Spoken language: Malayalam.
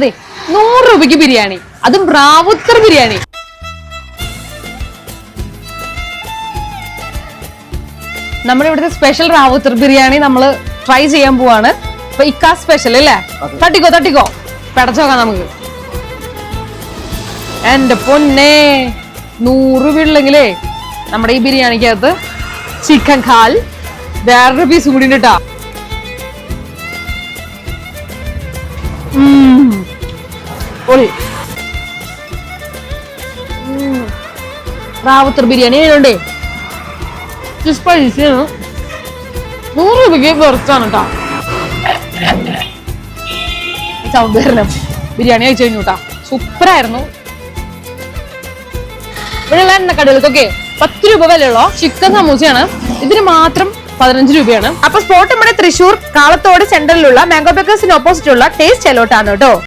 അതെ നൂറ് രൂപയ്ക്ക് ബിരിയാണി. അതും റാവുത്തർ ബിരിയാണി. നമ്മുടെ ഇവിടുത്തെ സ്പെഷ്യൽ റാവുത്തർ ബിരിയാണി നമ്മൾ ട്രൈ ചെയ്യാൻ പോവാണ്. അപ്പൊ ഇക്കാ സ്പെഷ്യൽ അല്ലേ? തട്ടിക്കോ തട്ടിക്കോ. പെടച്ചോക്കാം നമുക്ക്. എന്റെ പൊന്നെ നൂറ് വീട്ടിലെങ്കിലേ നമ്മുടെ ഈ ബിരിയാണിക്കകത്ത് ചിക്കൻ കാൽ വേറൊരു പീസ് കൂടി ഉണ്ട്. പൊളി. റാവുത്തർ ബിരിയാണി എങ്ങനെയുണ്ടേ സ്പൈസിയാണ് നൂറ് രൂപയ്ക്ക് വെറുത്താണ് കേട്ടോ ബിരിയാണി കഴിച്ചു കഴിഞ്ഞു കേട്ടോ സൂപ്പറായിരുന്നു ഇവിടെയുള്ള എണ്ണക്കടകൾക്കൊക്കെ പത്ത് രൂപ വിലയുള്ള ചിക്കൻ സമൂസയാണ്. ഇതിന് മാത്രം പതിനഞ്ച് രൂപയാണ്. അപ്പൊ സ്പോട്ട് നമ്മുടെ തൃശൂർ കാളത്തോട് സെന്ററിലുള്ള മാംഗോ ബേക്കേഴ്സിന് ഓപ്പോസിറ്റ് ഉള്ള ടേസ്റ്റ് ചെലോട്ടാണ് കേട്ടോ